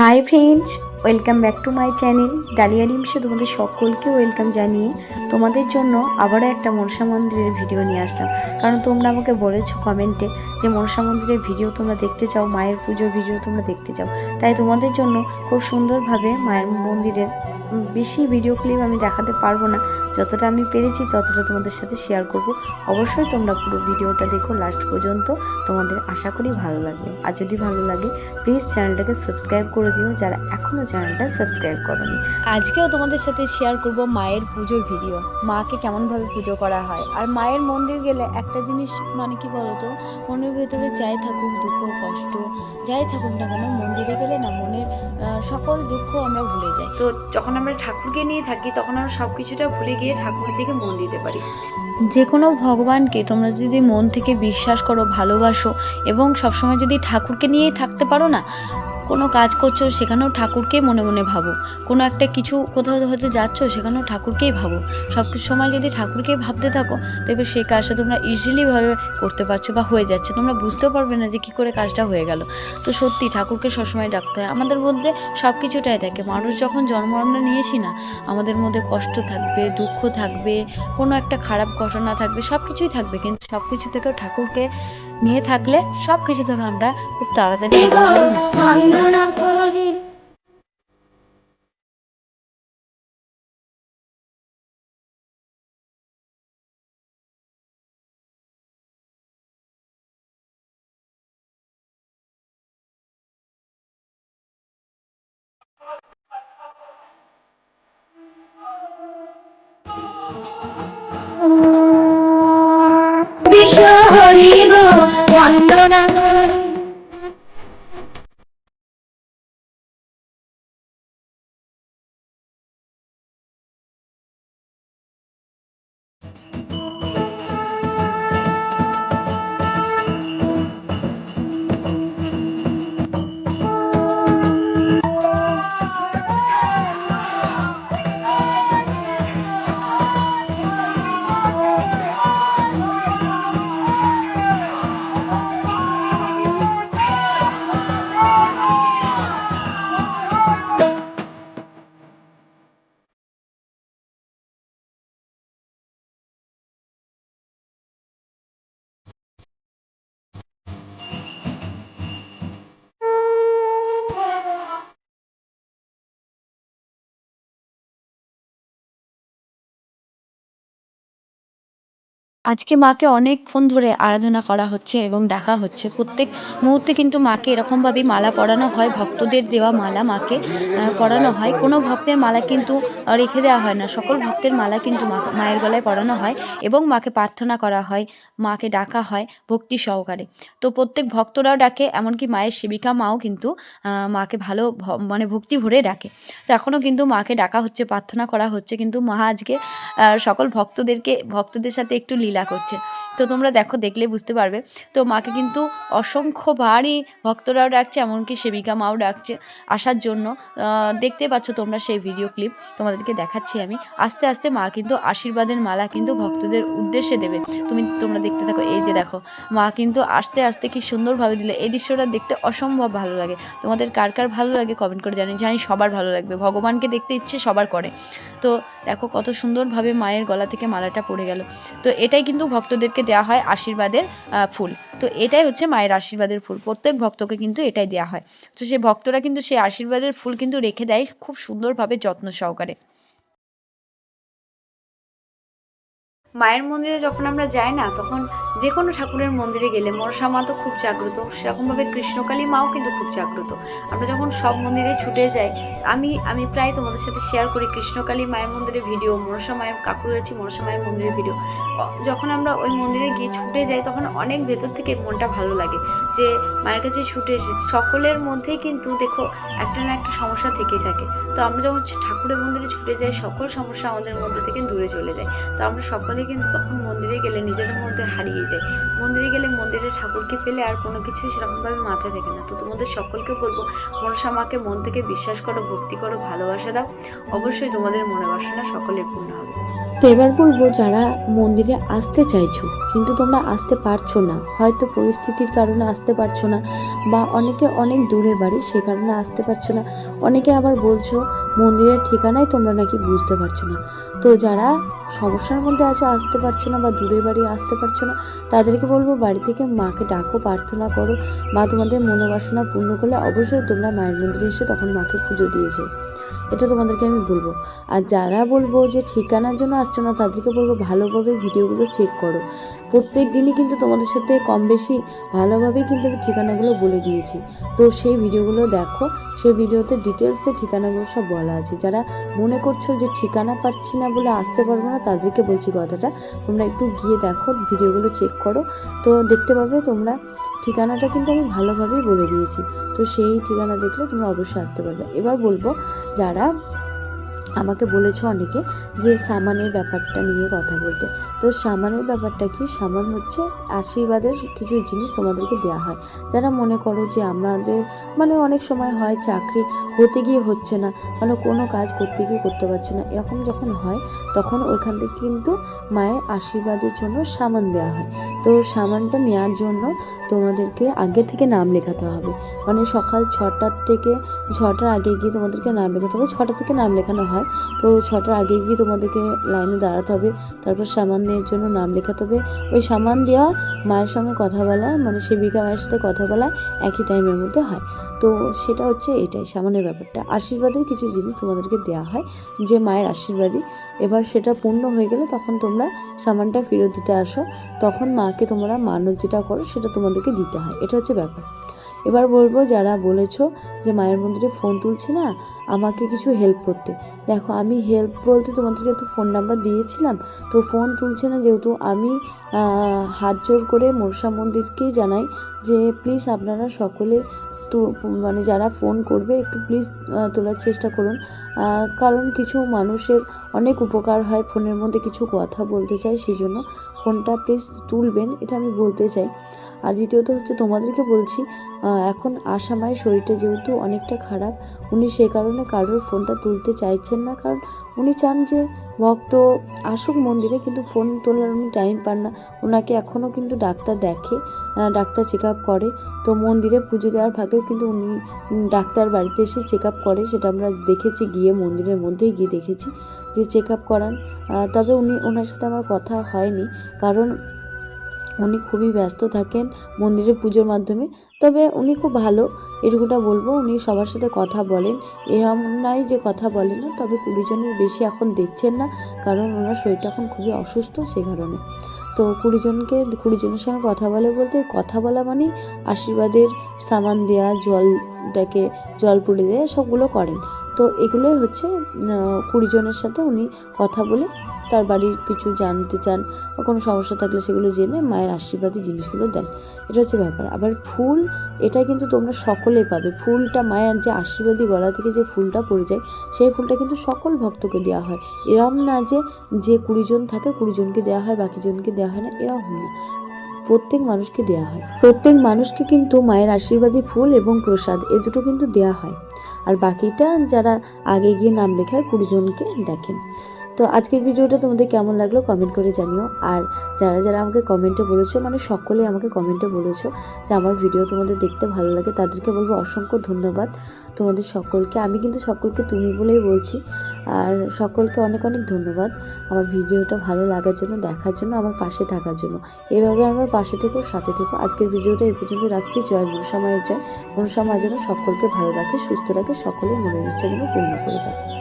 Hi friends, welcome back to my channel Dalia ডিমসে তোমাদের সকলকে welcome জানিয়ে তোমাদের জন্য আবারও একটা মনসা মন্দিরের ভিডিও নিয়ে আসলাম। কারণ তোমরা আমাকে বলেছ কমেন্টে যে মনসা মন্দিরের ভিডিও তোমরা দেখতে চাও, মায়ের পুজোর ভিডিও তোমরা দেখতে চাও। তাই তোমাদের জন্য খুব সুন্দরভাবে মায়ের মন্দিরের বেশি ভিডিও ক্লিপ আমি দেখাতে পারব না। যতটা আমি পেরেছি ততটা তোমাদের সাথে শেয়ার করব। অবশ্যই তোমরা পুরো ভিডিওটা দেখো লাস্ট পর্যন্ত। তোমাদের আশা করি ভালো লাগবে। আর যদি ভালো লাগে প্লিজ চ্যানেলটাকে সাবস্ক্রাইব করে দিও যারা এখনও চ্যানেলটা সাবস্ক্রাইব করোনি। আজকেও তোমাদের সাথে শেয়ার করব মায়ের পুজোর ভিডিও মাকে কেমনভাবে পুজো করা হয়। আর মায়ের মন্দির গেলে একটা জিনিস মানে কি বলতো? মনের ভেতরে যাই থাকুক দুঃখ, কষ্ট, যাই থাকুক না কেন, মন্দিরে গেলে না মনের সকল দুঃখ আমরা ভুলে যাই। তো যখন আমরা ঠাকুরকে নিয়ে থাকি তখন আমরা সব কিছুটা ভুলে গিয়ে ঠাকুরের দিকে মন দিতে পারি। যে কোনো ভগবানকে তোমরা যদি মন থেকে বিশ্বাস করো ভালোবাসো এবং সবসময় যদি ঠাকুরকে নিয়েই থাকতে পারো না কোনো কাজ করছ, সেখানেও ঠাকুরকেই মনে মনে ভাবো। কোনো একটা কিছু কোথাও হয়তো যাচ্ছ, সেখানেও ঠাকুরকেই ভাবো। সব কিছু সময় যদি ঠাকুরকেই ভাবতে থাকো, দেখবে সেই কাজটা তোমরা ইজিলিভাবে করতে পারছ বা হয়ে যাচ্ছে। তোমরা বুঝতেও পারবে না যে কী করে কাজটা হয়ে গেল। তো সত্যি ঠাকুরকে সবসময় ডাকতে হয়। আমাদের মধ্যে সব কিছুটাই থাকে। মানুষ যখন জন্ম আমরা নিয়েছি না, আমাদের মধ্যে কষ্ট থাকবে, দুঃখ থাকবে, কোনো একটা খারাপ ঘটনা থাকবে সব কিছুই থাকবে। কিন্তু সব কিছু থেকেও ঠাকুরকে নিয়ে থাকলে সব কিছু থেকে আমরা খুব তাড়াতাড়ি বন্দনা করি আজকে মাকে অনেকক্ষণ ধরে আরাধনা করা হচ্ছে এবং ডাকা হচ্ছে। প্রত্যেক মুহূর্তে কিন্তু মাকে এরকমভাবেই মালা পরানো হয়, ভক্তদের দেওয়া মালা মাকে পরানো হয়। কোনো ভক্তের মালা কিন্তু রেখে দেওয়া হয় না। সকল ভক্তের মালা কিন্তু মায়ের গলায় পরানো হয় এবং মাকে প্রার্থনা করা হয়, মাকে ডাকা হয় ভক্তি সহকারে। তো প্রত্যেক ভক্তরাও ডাকে, এমনকি মায়ের সেবিকা মাও কিন্তু মাকে ভালো মানে ভক্তি ভরে ডাকে। তো এখনও কিন্তু মাকে ডাকা হচ্ছে, প্রার্থনা করা হচ্ছে। কিন্তু মা আজকে সকল ভক্তদেরকে, ভক্তদের সাথে একটু লীলা করছে। তো তোমরা দেখো, দেখলে বুঝতে পারবে। তো মাকে কিন্তু অসংখ্যবারই ভক্তরাও ডাকছে, এমনকি সেবিকা মাও ডাকছে আসার জন্য। দেখতে পাচ্ছ তোমরা সেই ভিডিও ক্লিপ তোমাদেরকে দেখাচ্ছি আমি। আস্তে আস্তে মা কিন্তু আশীর্বাদের মালা কিন্তু ভক্তদের উদ্দেশ্যে দেবে। তুমি, তোমরা দেখতে থাকো, এই যে দেখো, মা কিন্তু আস্তে আস্তে কি সুন্দরভাবে দিলে। এই দৃশ্যটা দেখতে অসম্ভব ভালো লাগে। তোমাদের কার কার ভালো লাগে কমেন্ট করে জানি জানি সবার ভালো লাগবে। ভগবানকে দেখতে ইচ্ছে সবার করে। তো দেখো কত সুন্দরভাবে মায়ের গলা থেকে মালাটা পড়ে গেল। তো এটাই কিন্তু ভক্তদেরকে দেওয়া হয় আশীর্বাদের ফুল। তো এটাই হচ্ছে মায়ের আশীর্বাদের ফুল। প্রত্যেক ভক্তকে কিন্তু এটাই দেওয়া হয়। তো সেই ভক্তরা কিন্তু সেই আশীর্বাদের ফুল কিন্তু রেখে দেয় খুব সুন্দরভাবে যত্ন সহকারে। মায়ের মন্দিরে যখন আমরা যাই না, তখন যে কোনো ঠাকুরের মন্দিরে গেলে মনসা মা তো খুব জাগ্রত। সেরকমভাবে কৃষ্ণকালী মাও কিন্তু খুব জাগ্রত। আমরা যখন সব মন্দিরে ছুটে যাই, আমি আমি প্রায় তোমাদের সাথে শেয়ার করি কৃষ্ণকালী মায়ের মন্দিরের ভিডিও মনসা মায়ের কাকুর আছে মনসা মায়ের মন্দিরের ভিডিও যখন আমরা ওই মন্দিরে গিয়ে ছুটে যাই, তখন অনেক ভেতর থেকে মনটা ভালো লাগে যে মায়ের কাছে ছুটে এসেছি। সকলের মধ্যেই কিন্তু দেখো একটা না একটা সমস্যা থেকেই থাকে। তো আমরা যখন ঠাকুরের মন্দিরে ছুটে যাই, সকল সমস্যা আমাদের মধ্যে থেকে দূরে চলে যায়। তো আমরা সকলে কিন্তু তখন মন্দিরে গেলে নিজেদের মধ্যে হারিয়ে যাই মন্দিরে গেলে মন্দিরে ঠাকুরকে পেলে আর কোনো কিছুই সেরকমভাবে মাথায় থাকে না। তো তোমাদের সকলকে বলব, মনসা মাকে মন থেকে বিশ্বাস করো, ভক্তি করো, ভালোবাসা দাও। অবশ্যই তোমাদের মনে বাসনা সকলের পূর্ণ হবে। তো এবার বলব যারা মন্দিরে আসতে চাইছো, কিন্তু তোমরা আসতে পারছ না, হয়তো পরিস্থিতির কারণে আসতে পারছ না, বা অনেকে অনেক দূরে বাড়ি সে কারণে আসতে পারছ না, অনেকে আবার বলছো মন্দিরের ঠিকানায় তোমরা নাকি বুঝতে পারছ না। তো যারা সমস্যার মধ্যে আছো, আসতে পারছ না বা দূরে বাড়ি আসতে পারছ না, তাদেরকে বলব বাড়ি থেকে মাকে ডাকো, প্রার্থনা করো। মা তোমাদের মনোবাসনা পূর্ণ করলে অবশ্যই তোমরা মায়ের মন্দিরে এসে তখন মাকে পুজো দিয়েছ এটা তোমাদেরকে আমি বলব। আর যারা বলব যে ঠিকানার জন্য আসছো না, তাদেরকে বলব ভালোভাবে ভিডিওগুলো চেক করো। প্রত্যেক দিনই কিন্তু তোমাদের সাথে কম বেশি ভালোভাবেই কিন্তু আমি ঠিকানাগুলো বলে দিয়েছি। তো সেই ভিডিওগুলো দেখো, সেই ভিডিওতে ডিটেলসে ঠিকানাগুলো সব বলা আছে। যারা মনে করছ যে ঠিকানা পাচ্ছি না বলে আসতে পারব না, তাদেরকে বলছি কথাটা। তোমরা একটু গিয়ে দেখো, ভিডিওগুলো চেক করো। তো দেখতে পাবে তোমরা, ঠিকানাটা কিন্তু আমি ভালোভাবেই বলে দিয়েছি। তো সেই ঠিকানা দেখলে তোমরা অবশ্যই আসতে পারবে। এবার বলব, যারা আমাকে বলেছ অনেকে যে সামানের ব্যাপারটা নিয়ে কথা বলতে। তো সামানের ব্যাপারটা কি? সামান হচ্ছে আশীর্বাদের কিছু জিনিস তোমাদেরকে দেওয়া হয়। যারা মনে করো যে আমাদের মানে অনেক সময় হয় চাকরি হতে গিয়ে হচ্ছে না মানে কোনো কাজ করতে গিয়ে করতে পারছ না, এরকম যখন হয় তখন ওইখান থেকে কিন্তু মায়ের আশীর্বাদের জন্য সামান দেওয়া হয়। তো সামানটা নেওয়ার জন্য তোমাদেরকে আগে থেকে নাম লেখাতে হবে। মানে সকাল ছটার থেকে, ছটার আগে গিয়ে তোমাদেরকে নাম লেখাতে হবে। ছটা থেকে নাম লেখানো হয়। তো ছটার আগে গিয়ে তোমাদেরকে লাইনে দাঁড়াতে হবে। তারপর সামান নেওয়ার জন্য নাম লেখাতে হবে ওই সামান দেওয়া মায়ের সঙ্গে কথা বলা মানে সেবিকা মায়ের সাথে কথা বলা একই টাইমের মধ্যে হয়। তো সেটা হচ্ছে এটাই, সামানের ব্যাপারটা। আশীর্বাদের কিছু জিনিস তোমাদেরকে দেওয়া হয় যে মায়ের আশীর্বাদী এবার সেটা পূর্ণ হয়ে গেলে তখন তোমরা সামানটা ফেরত দিতে আসো। তখন মাকে তোমরা মানত যেটা করো সেটা তোমাদেরকে দিতে হয়। এটা হচ্ছে ব্যাপার। এবার বলব যারা বলেছ যে মায়ের মন্দিরে ফোন তুলছে না, আমাকে কিছু হেল্প করতে। দেখো, আমি হেল্প বলতে তোমাদেরকে তো ফোন নাম্বার দিয়েছিলাম, তো ফোন তুলছে না যেহেতু আমি হাত জোর করে মোরসা মন্দিরকেই জানাই যে প্লিজ আপনারা সকলে তো মানে যারা ফোন করবে একটু প্লিজ তোলার চেষ্টা করুন। কারণ কিছু মানুষের অনেক উপকার হয় ফোনের মধ্যে কিছু কথা বলতে চাই সেই জন্য ফোনটা প্লিজ তুলবেন, এটা আমি বলতে চাই। আর দ্বিতীয়ত হচ্ছে তোমাদেরকে বলছি এখন আশা মায়ের শরীরটা যেহেতু অনেকটা খারাপ, উনি সে কারণে কারোর ফোনটা তুলতে চাইছেন না। কারণ উনি চান যে ভক্ত আসুক মন্দিরে, কিন্তু ফোন তোলার উনি টাইম পান না। ওনাকে এখনও কিন্তু ডাক্তার দেখে ডাক্তার চেক আপ করে। তো মন্দিরে পুজো দেওয়ার ফাঁকেও কিন্তু উনি ডাক্তার বাড়িতে এসে চেক আপ করে, সেটা আমরা দেখেছি, গিয়ে মন্দিরের মধ্যেই গিয়ে দেখেছি যে চেক আপ করান তবে উনি, ওনার সাথে আমার কথা হয়নি। কারণ উনি খুবই ব্যস্ত থাকেন মন্দিরে পুজোর মাধ্যমে। তবে উনি খুব ভালো, এটুকুটা বলব, উনি সবার সাথে কথা বলেন। এরম নয় যে কথা বলেন না, তবে কুড়ি জনের বেশি এখন দেখছেন না, কারণ ওনার শরীরটা এখন খুবই অসুস্থ সে কারণে। তো কুড়ি কুড়িজনের সঙ্গে কথা বলে বলতে, কথা বলা মানে আশীর্বাদের সামান দেওয়া জলটাকে জল পুড়ে দেওয়া সবগুলো করেন। তো এগুলোই হচ্ছে কুড়িজনের সাথে উনি কথা বলে তার বাড়ির কিছু জানতে চান বা কোনো সমস্যা থাকলে সেগুলো জেনে মায়ের আশীর্বাদী জিনিসগুলো দেন। এটা হচ্ছে ব্যাপার। আবার ফুল, এটা কিন্তু তোমরা সকলে পাবে। ফুলটা মায়ের যে আশীর্বাদী গলা থেকে যে ফুলটা পড়ে যায়, সেই ফুলটা কিন্তু সকল ভক্তকে দেওয়া হয়। এরম না যে যে কুড়িজন থাকে কুড়িজনকে দেওয়া হয় বাকিজনকে দেওয়া হয় না, এরকম না। প্রত্যেক মানুষকে দেওয়া হয়। প্রত্যেক মানুষকে কিন্তু মায়ের আশীর্বাদী ফুল এবং প্রসাদ এ দুটো কিন্তু দেওয়া হয়। আর বাকিটা যারা আগে গিয়ে নাম লেখায় কুড়িজনকে দেখেন। তো আজকের ভিডিওটা তোমাদের কেমন লাগল কমেন্ট করে জানিও। আর যারা যারা আমাকে কমেন্টে বলেছ মানে সকলে আমাকে কমেন্টে বলেছ যে আমার ভিডিও তোমাদের দেখতে ভালো লাগে, তাদেরকে বলব অসংখ্য ধন্যবাদ। তোমাদের সকলকে, আমি কিন্তু সকলকে তুমি বলেই বলছি, আর সকলকে অনেক অনেক ধন্যবাদ আমার ভিডিওটা ভালো লাগার জন্য, দেখার জন্য, আমার পাশে থাকার জন্য। এভাবে আমার পাশে থেকো, সাথে থেকো। আজকের ভিডিওটা এই পর্যন্ত রাখছি। জয় মনসা জয়। মনসা যেন সকলকে ভালো রাখে, সুস্থ রাখে, সকলের মনের ইচ্ছা যেন পূর্ণ করে দেয়।